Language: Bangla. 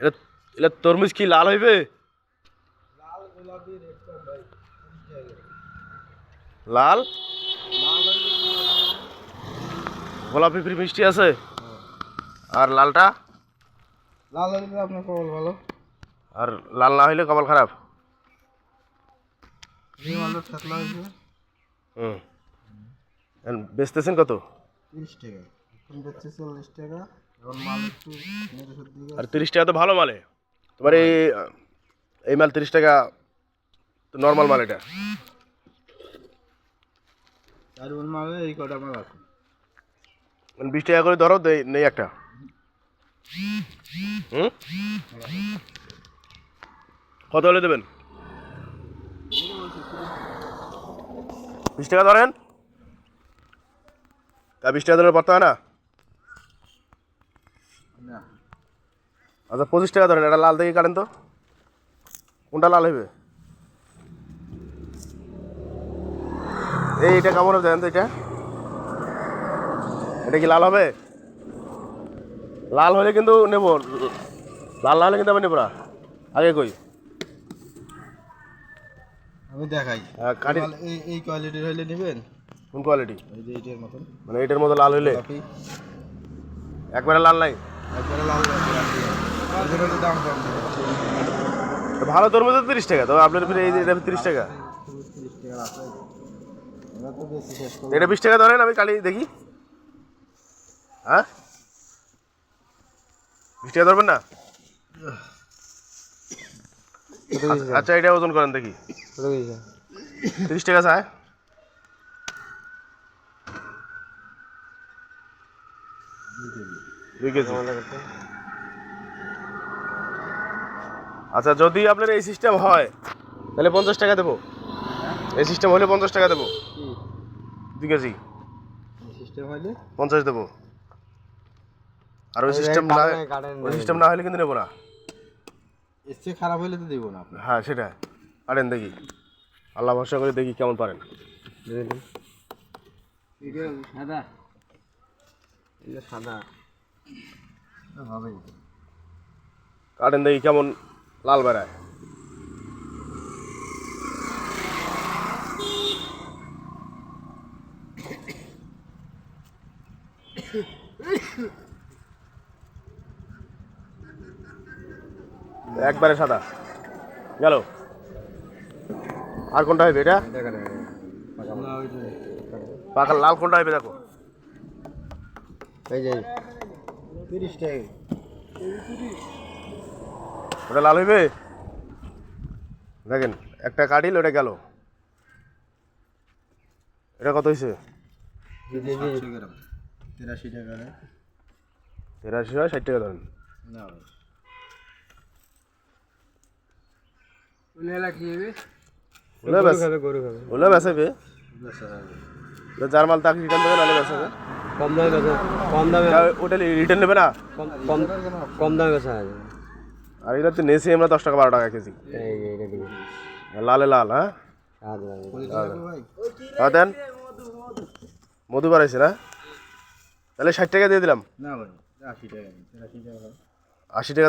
এটা এটা তরমুজ কি লাল হইবে? লাল গোলাপি ফির মিষ্টি আছে? আর লালটা? লাল হলে আপনার কবল ভালো। আর লাল না হইলে কপাল খারাপ। হুম। বেচতেছেন কত? তিরিশ টাকা। বেচছে চল্লিশ টাকা। আর তিরিশ টাকা তো ভালো মালে। তোমার এই এই মাল তিরিশ টাকা তো নর্মাল মাল এটা। চার বোন মালে এই কটা মাল আছে। মানে বিশ টাকা করে ধরো নেই একটা। হুম? কত হলে দেবেন? বিশ টাকা ধরেন? তা বিশ টাকা ধরে পড়তে হয় না? না। আচ্ছা পঁচিশ টাকা ধরেন এটা লাল দেখে কাটেন তো। কোনটা লাল হবে এই এটা কেমন হবে জানেন তো এটা? এটা কি লাল হবে? লাল হলে কিন্তু নেব লাল না হলে কিন্তু আমি নেব না। আগে কই? আমি দেখাই। হ্যাঁ, কাটি। এই কোয়ালিটির হলে নেবেন? কোন কোয়ালিটি এই যে এইটার মতন। মানে এটার মতো লাল কপি একবারে লাল নাই? ভালো তরমুজ তিরিশ টাকা তো আপনার ফিরে এই তিরিশ টাকা। এটা বিশ টাকা ধরেন, আমি কালি দেখি। হ্যাঁ? বিশ টাকা ধরবেন না? আচ্ছা- আচ্ছা এটা ওজন করেন দেখি। তিরিশ টাকা চায় দুই কেজি আচ্ছা যদি আপনার এই সিস্টেম হয় তাহলে পঞ্চাশ টাকা দেবো। এই সিস্টেম হলে পঞ্চাশ টাকা দেবো। দুই কেজি সিস্টেম হলে? পঞ্চাশ দেবো। আর ওই সিস্টেম না ওই সিস্টেম না হলে কিন্তু নেব না। চেয়ে খারাপ হলে তো দিব না হ্যাঁ সেটা পারেন দেখি। আল্লাহ ভরসা করে দেখি কেমন পারেন। সাদা। সাদা। কাটেন দেখি কেমন লাল বেড়ায়। একবারে সাদা। গেল। আর কোনটা হবে এটা? পাকা লাল কোনটা হবে দেখো। এই যে তিরিশ টাকা। ওটা লাল হইবে? দেখেন একটা কাটিল ওটা গেল। এটা কত হয়েছে তিরাশি টাকা তেরাশি হয় ষাট টাকা ধরেন। না বেচাবে যার মাল তাকে রিটার্ন দেবে নাহলে কম দামে বেচা কম দামে ওটা রিটার্ন নেবে না? কম কম দামে বেচা আছে আর এটা তো নেছি আমরা দশ টাকা বারো টাকা কেজি। লালে লাল হ্যাঁ? হ্যাঁ দেন মধু বাড়াইছে না? তাহলে ষাট টাকা দিয়ে দিলাম। না আশি টাকা। আশি টাকা